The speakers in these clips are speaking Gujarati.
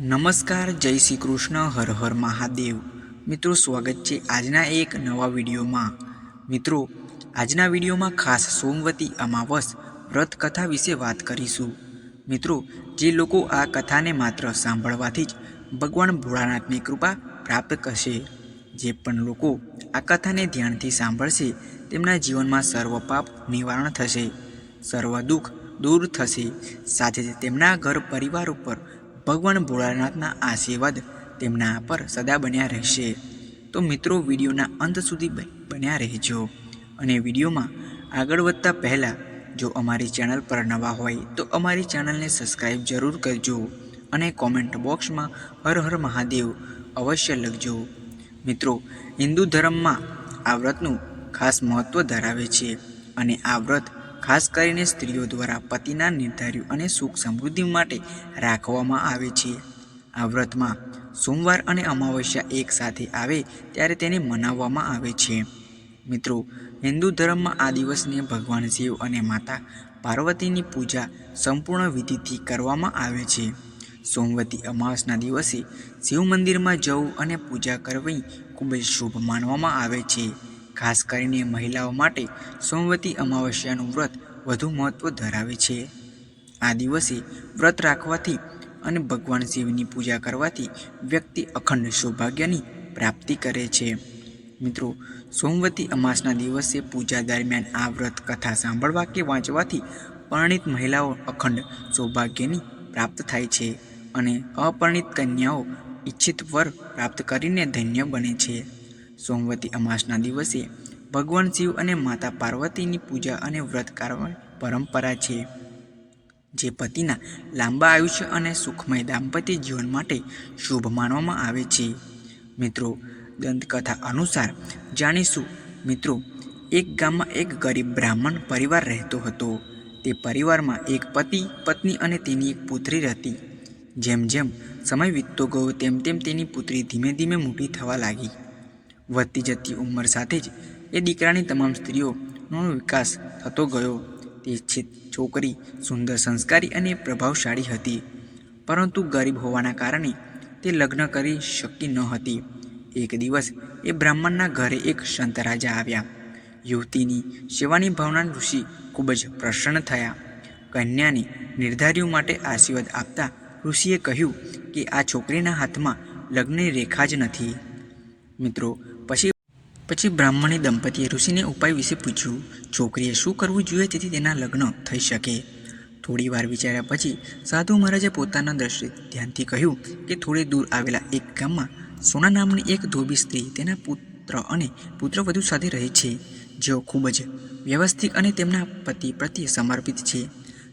નમસ્કાર, જય શ્રી કૃષ્ણ, હર હર મહાદેવ. મિત્રો, સ્વાગત છે આજના એક નવા વિડીયોમાં. મિત્રો, આજના વિડીયોમાં ખાસ સોમવતી અમાવસ વ્રત કથા વિશે વાત કરીશું. મિત્રો, જે લોકો આ કથાને માત્ર સાંભળવાથી જ ભગવાન ભોળાનાથની કૃપા પ્રાપ્ત કરશે. જે પણ લોકો આ કથાને ધ્યાનથી સાંભળશે, તેમના જીવનમાં સર્વ પાપ નિવારણ થશે, સર્વ દુઃખ દૂર થશે. સાથે તેમના ઘર પરિવાર ઉપર ભગવાન ભોળાનાથના આશીર્વાદ તેમના પર સદા બન્યા રહેશે. તો મિત્રો, વિડીયોના અંત સુધી બન્યા રહેજો. અને વિડીયોમાં આગળ વધતા પહેલાં, જો અમારી ચેનલ પર નવા હોય, તો અમારી ચેનલને સબસ્ક્રાઈબ જરૂર કરજો અને કોમેન્ટ બોક્સમાં હર હર મહાદેવ અવશ્ય લખજો. મિત્રો, હિન્દુ ધર્મમાં આ વ્રતનું ખાસ મહત્ત્વ ધરાવે છે અને આ વ્રત ખાસ કરીને સ્ત્રીઓ દ્વારા પતિના નિર્ધાર્યું અને સુખ સમૃદ્ધિ માટે રાખવામાં આવે છે. આ વ્રતમાં સોમવાર અને અમાવસ્યા એક સાથે આવે ત્યારે તેને મનાવવામાં આવે છે. મિત્રો, હિન્દુ ધર્મમાં આ દિવસને ભગવાન શિવ અને માતા પાર્વતીની પૂજા સંપૂર્ણ વિધિથી કરવામાં આવે છે. સોમવતી અમાવસના દિવસે શિવ મંદિરમાં જવું અને પૂજા કરવી ખૂબ જ શુભ માનવામાં આવે છે. ખાસ કરીને મહિલાઓ માટે સોમવતી અમાવસ્યાનું વ્રત વધુ મહત્ત્વ ધરાવે છે. આ દિવસે વ્રત રાખવાથી અને ભગવાન શિવની પૂજા કરવાથી વ્યક્તિ અખંડ સૌભાગ્યની પ્રાપ્તિ કરે છે. મિત્રો, સોમવતી અમાસના દિવસે પૂજા દરમિયાન આ વ્રત કથા સાંભળવા કે વાંચવાથી પરણિત મહિલાઓ અખંડ સૌભાગ્યની પ્રાપ્ત થાય છે અને અપરિણિત કન્યાઓ ઈચ્છિત વર પ્રાપ્ત કરીને ધન્ય બને છે. સોમવતી અમાસના દિવસે ભગવાન શિવ અને માતા પાર્વતીની પૂજા અને વ્રત કરવાની પરંપરા છે. જે પતિના લાંબા આયુષ્ય અને સુખમય દાંપત્ય જીવન માટે શુભ માનવામાં આવે છે. મિત્રો, દંતકથા અનુસાર જાણીશું, મિત્રો, એક ગામમાં એક ગરીબ બ્રાહ્મણ પરિવાર રહેતો હતો. તે પરિવારમાં એક પતિ, પત્ની અને તેની એક પુત્રી હતી. જેમ જેમ સમય વીતતો ગયો, તેમ તેમ તેની પુત્રી ધીમે ધીમે મોટી થવા લાગી. વધતી જતી ઉંમર સાથે જ એ દીકરાની તમામ સ્ત્રીઓનો વિકાસ થતો ગયો. તે છે છોકરી સુંદર સંસ્કારી અને પ્રભાવશાળી હતી. પરંતુ ગરીબ હોવાના કારણે તે લગ્ન કરી શકી ન હતી. એક દિવસ એ બ્રાહ્મણના ઘરે એક સંત રાજા આવ્યા. યુવતીની સેવાની ભાવના ઋષિ ખૂબ જ પ્રસન્ન થયા. કન્યાને નિર્ધાર્યું માટે આશીર્વાદ આપતા ઋષિએ કહ્યું કે આ છોકરીના હાથમાં લગ્નની રેખા જ નથી. મિત્રો પછી બ્રાહ્મણી દંપતીએ ઋષિને ઉપાય વિશે પૂછ્યું, છોકરીએ શું કરવું જોઈએ જેથી તેના લગ્ન થઈ શકે? થોડી વાર વિચાર્યા પછી સાધુ મહારાજે પોતાના દ્રશ્ય ધ્યાનથી કહ્યું કે થોડે દૂર આવેલા એક ગામમાં સોના નામની એક ધોબી સ્ત્રી તેના પુત્ર અને પુત્રવધુ સાથે રહે છે. જેઓ ખૂબ જ વ્યવસ્થિત અને તેમના પતિ પ્રત્યે સમર્પિત છે.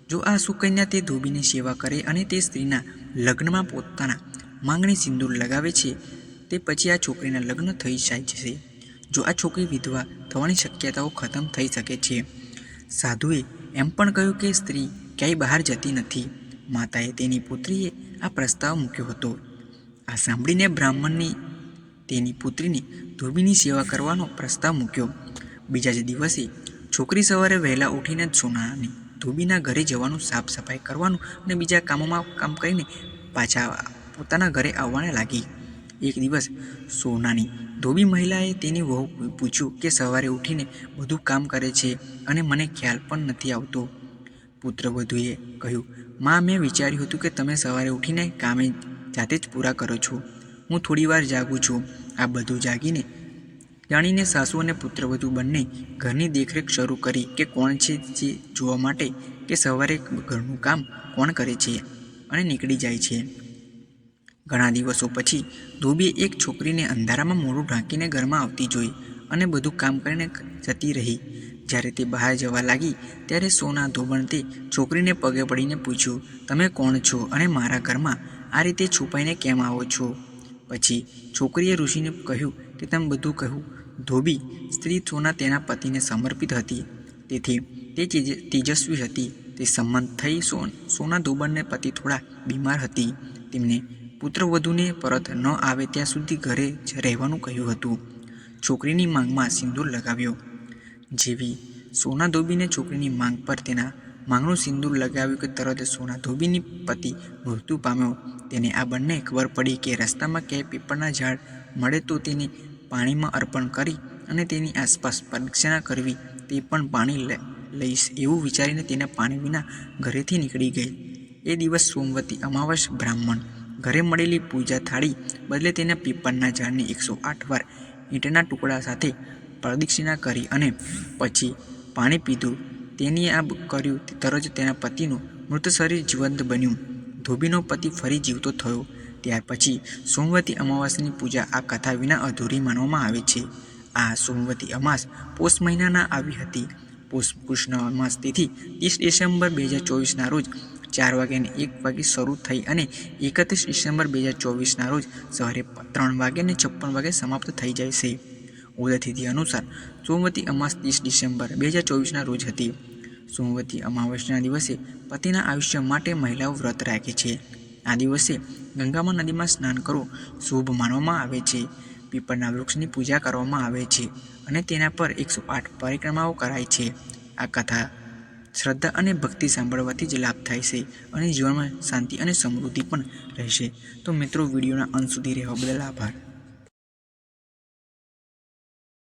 જો આ સુકન્યા તે ધોબીની સેવા કરે અને તે સ્ત્રીના લગ્નમાં પોતાના માંગણી સિંદૂર લગાવે છે, તે પછી આ છોકરીના લગ્ન થઈ જાય છે. જો આ છોકરી વિધવા થવાની શક્યતાઓ ખતમ થઈ શકે છે. સાધુએ એમ પણ કહ્યું કે સ્ત્રી ક્યાંય બહાર જતી નથી. માતાએ તેની પુત્રીએ આ પ્રસ્તાવ મૂક્યો હતો. આ સાંભળીને બ્રાહ્મણની તેની પુત્રીની ધોબીની સેવા કરવાનો પ્રસ્તાવ મૂક્યો. બીજા જ દિવસે છોકરી સવારે વહેલા ઉઠીને જ સોનાની ધોબીના ઘરે જવાનું સાફ સફાઈ કરવાનું અને બીજા કામોમાં કામ કરીને પાછા પોતાના ઘરે આવવાને લાગી. એક દિવસ સોનાની ધોબી મહિલાએ તેની વહુ પૂછ્યું કે સવારે ઉઠીને બધું કામ કરે છે અને મને ખ્યાલ પણ નથી આવતો. પુત્રવધુએ કહ્યું, માં, મેં વિચાર્યું હતું કે તમે સવારે ઉઠીને કામે જાતે જ પૂરા કરો છો. હું થોડી વાર જાગું છું. આ બધું જાગીને જાણીને સાસુ અને પુત્રવધુ બંને ઘરની દેખરેખ શરૂ કરી કે કોણ છે જે જોવા માટે કે સવારે ઘરનું કામ કોણ કરે છે અને નીકળી જાય છે. ઘણા દિવસો પછી ધોબીએ એક છોકરીને અંધારામાં મોઢું ઢાંકીને ઘરમાં આવતી જોઈ અને બધું કામ કરીને જતી રહી. જ્યારે તે બહાર જવા લાગી, ત્યારે સોના ધોબણ તે છોકરીને પગે પડીને પૂછ્યું, તમે કોણ છો અને મારા ઘરમાં આ રીતે છુપાઈને કેમ આવો છો? પછી છોકરીએ ઋષિને કહ્યું કે, તમે બધું કહ્યું. ધોબી સ્ત્રી સોના તેના પતિને સમર્પિત હતી. તેથી તે તેજસ્વી હતી. તે સંમત થઈ સોન, સોના ધોબણને પતિ થોડા બીમાર હતી. તેમને પુત્રવધુને પરત ન આવે ત્યાં સુધી ઘરે જ રહેવાનું કહ્યું હતું. છોકરીની માંગમાં સિંદૂર લગાવ્યો. જેવી સોના ધોબીને છોકરીની માંગ પર તેના માંગનું સિંદૂર લગાવ્યું કે તરત સોના ધોબીની પતિ મૃત્યુ પામ્યો. તેને આ બંને ખબર પડી કે રસ્તામાં ક્યાંય પીપળના ઝાડ મળે તો તેને પાણીમાં અર્પણ કરી અને તેની આસપાસ પ્રદક્ષિણા કરવી, તે પણ પાણી લઈશ એવું વિચારીને તેના પાણી વિના ઘરેથી નીકળી ગઈ. એ દિવસ સોમવતી, અમાવસ, બ્રાહ્મણ ઘરે મળેલી પૂજા થાળી બદલે તેના પીપળના ઝાડની એકસો આઠ વાર ઈંટના ટુકડા સાથે પ્રદક્ષિણા કરી અને પછી પાણી પીધું. તેની આ કર્યું તરત તેના પતિનું મૃત શરીર જીવંત બન્યું. ધોબીનો પતિ ફરી જીવતો થયો. ત્યાર પછી સોમવતી અમાવાસની પૂજા આ કથા વિના અધૂરી માનવામાં આવે છે. આ સોમવતી અમાસ પોષ મહિનાના આવી હતી. પોષ કૃષ્ણ અમાસ તિથિ ત્રીસ ડિસેમ્બર બે હજાર ચોવીસના રોજ ચાર વાગ્યાને એક વાગે શરૂ થઈ અને એકત્રીસ ડિસેમ્બર બે હજાર ચોવીસના રોજ સવારે ત્રણ ત્રણ વાગ્યાને છપ્પન વાગે સમાપ્ત થઈ જાય છે. ઉદયતિથિ અનુસાર સોમવતી અમાસ ત્રીસ ડિસેમ્બર બે હજાર ચોવીસના રોજ હતી. સોમવતી અમાવસ્યાના દિવસે પતિના આયુષ્ય માટે મહિલાઓ વ્રત રાખે છે. આ દિવસે ગંગામાં નદીમાં સ્નાન કરવું શુભ માનવામાં આવે છે. પીપળના વૃક્ષની પૂજા કરવામાં આવે છે અને તેના પર એકસો આઠ પરિક્રમાઓ કરાય છે. આ કથા શ્રદ્ધા અને ભક્તિ સાંભળવાથી જ લાભ થાય છે અને જીવનમાં શાંતિ અને સમૃદ્ધિ પણ રહેશે. તો મિત્રો, વિડીયોના અંત સુધી રહેવા બદલ આભાર.